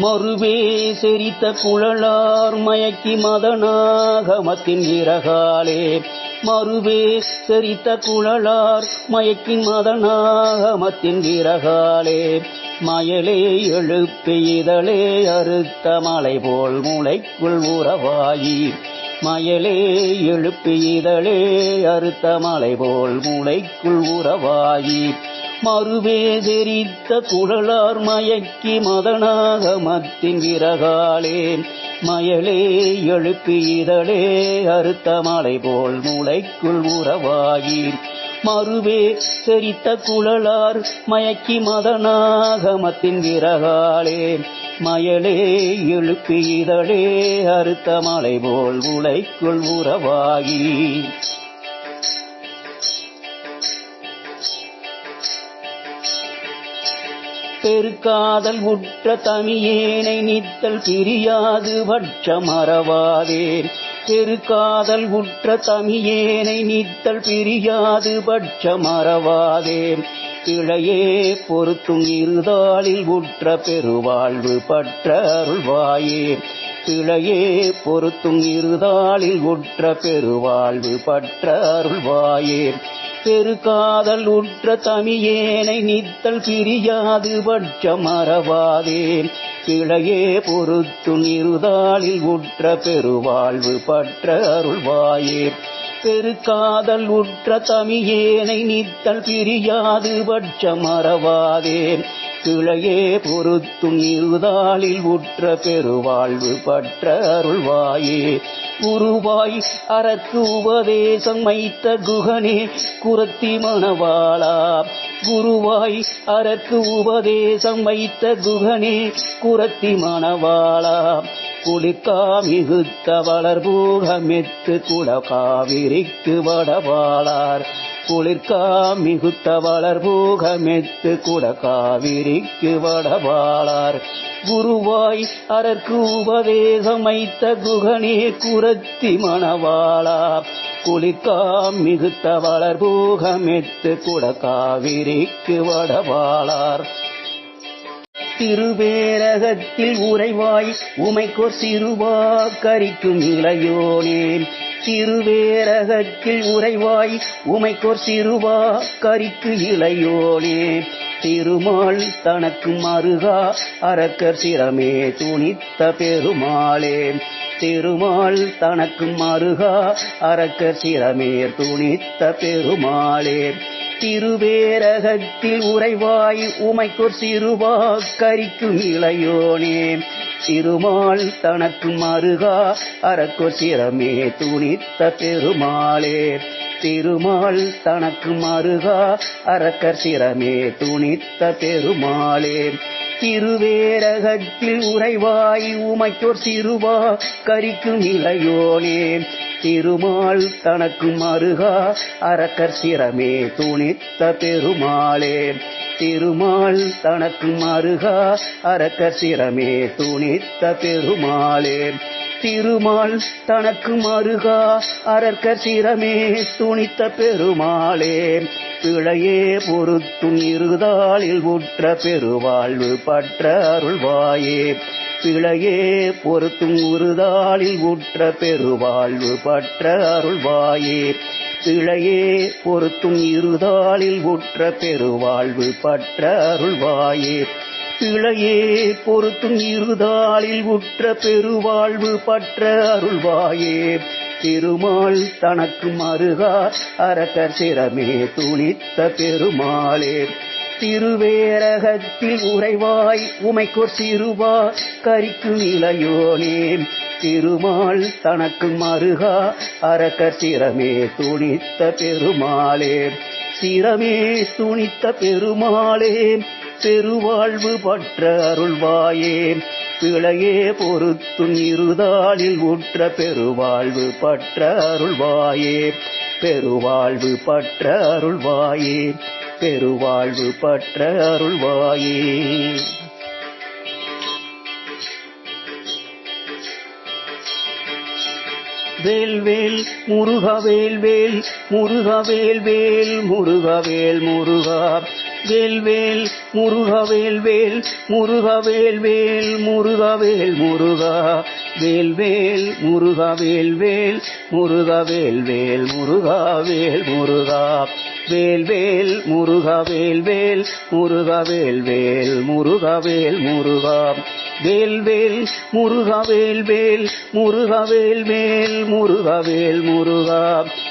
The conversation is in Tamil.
மறுவே செரித்த குழலார் மயக்கி மதனாகமத்தின் இறகாலே மறுவே செரித்த குழலார் மயக்கி மதனாகமத்தின் இறகாலே மயலே எழுப்பி இதழே அறுத்த மலை போல் முளைக்குள் உறவாயி மயலே எழுப்பி இதழே அறுத்த மலை போல் முளைக்குள் உறவாயி மறுவே தெரித்த குழலார் மயக்கி மதனாக மத்தின் விறகாலே மயலே எழுப்பி இதழே அறுத்த மலை போல் முளைக்குள் உறவாகி மறுவே செரித்த குழலார் மயக்கி மதனாகமத்தின் விறகாலே மயலே எழுப்பி இதழே அறுத்த மலை போல் உலைக்குள் உறவாகி பெருக்காதல் உற்ற தமியேனை நித்தல் பிரியாது பட்ச மறவாதே பெருக்காதல் உற்ற தமியேனை நித்தல் பிரியாது பட்ச மறவாதே கிளையே பொருத்தும் இருதாளில் உற்ற பெருவாழ்வு பற்ற அருள்வாயே கிளையே பொருத்தும் இருதாளில் உற்ற பெருவாழ்வு பற்ற அருள்வாயே பெருகாதல் உற்ற தமியேனை நித்தல் பிரியாது பட்ச மறவாதே கிளையே பொறுத்து நிறுதாளில் உற்ற பெருவாழ்வு பற்ற அருள்வாயே. பெருக்காதல் உற்ற தமியேனை நித்தல் பிரியாது பட்ச மறவாதே கிளையே பொருத்தும் இருதாளில் உற்ற பெருவாழ்வு பற்ற அருள்வாயே. குருவாய் அறக்கு உபதேசம் வைத்த குகனே குரத்தி மணவாளா. குருவாய் அறக்கு உபதேசம் வைத்த குகனே குரத்தி மணவாளா. குளிக்கா மிகுத்த வளர் பூகமெத்து வடவாளார். குளிர்கா மிகுத்த வளர் பூகமெத்து குட காவிரிக்கு வடவாளார். குருவாய் அறக்கு உபதேசமைத்த குகனே குரத்தி மணவாளா. குளிர்கா மிகுத்த வளர் பூகமெத்து குட காவிரிக்கு வடவாளார். திருவேரகத்தில் உறைவாய் உமைக்கோ சிறுவா கரிக்கும் இளையோனேன். திருவேரகத்தில் உறைவாய் உமைக்கோர் சிறுவா கரிக்கு இளையோனே. திருமால் தனக்கு மருகா அரக்கர் சிரமே துணித்த பெருமாளே. திருமால் தனக்கு மருகா அரக்கர் சிரமே துணித்த பெருமாளே. திருவேரகத்தில் உறைவாய் உமைக்கொர் சிறுவா கரிக்கும் இளையோனே. திருமால் தனக்கு மருகா அரக்கொர் சிரமே துணித்த பெருமாளே. திருமால் தனக்கு மருகா அரக்கர் சிரமே துணித்த பெருமாளே. திருவேரகத்தில் உறைவாய் உமைக்கோர் சிறுவா கரிக்கும் இளையோனே திருமால் தனக்கு மருகா அரக்கர் சிரமே துணித்த பெருமாளே. திருமால் தனக்கு மருகா அரக்க சிரமே துணித்த பெருமாளே. திருமால் தனக்கு மருகா அரக்க சிரமே துணித்த பெருமாளே. பிழையே பொருத்தும் இருதாளில் உற்ற பெருவாழ்வு பற்ற அருள்வாயே. பிழையே பொறுத்தும் உருதாளில் உற்ற பெருவாழ்வு பற்ற அருள்வாயே. பிழையே பொருத்தும் இருதாளில் உற்ற பெருவாழ்வு பற்ற அருள்வாயே. பிழையே பொருத்தும் இருதாளில் உற்ற பெருவாழ்வு பற்ற அருள்வாயே. திருமால் தனக்கு மருகா அரக்கர் சிரமே துணித்த பெருமாளே. திருவேரகத்தில் உறைவாய் உமைக்கோ சிறுவா கரிக்கு இளையோனே. திருமால் தனக்கு மருகா அரக்க சிரமே துணித்த பெருமாளே. சிரமே துணித்த பெருமாளே பெருவாழ்வு பற்ற அருள்வாயே. பிழையே பொறுத்தும் இருதாளில் உற்ற பெருவாழ்வு பற்ற அருள்வாயே. பெருவாழ்வு பற்ற அருள்வாயே பெருவாழ்வு பற்ற அருள்வாயே. வேல்வேல் முருகவேல் வேல் முருகவேல் வேல் முருகவேல் முருகா. வேல்வேல் முருகவேல் வேல் முருகவேல் வேல் முருகவேல் முருகா வேல்வேல் முருகவேல் வேல் முருகவேல் வேல் முருகாவேல் முருகா வேல்வேல் முருகவேல் வேல் முருகவேல் வேல் முருகவேல் முருகா வேல்வேல் முருகவேல் வேல் முருகவேல் வேல் முருகவேல் முருகா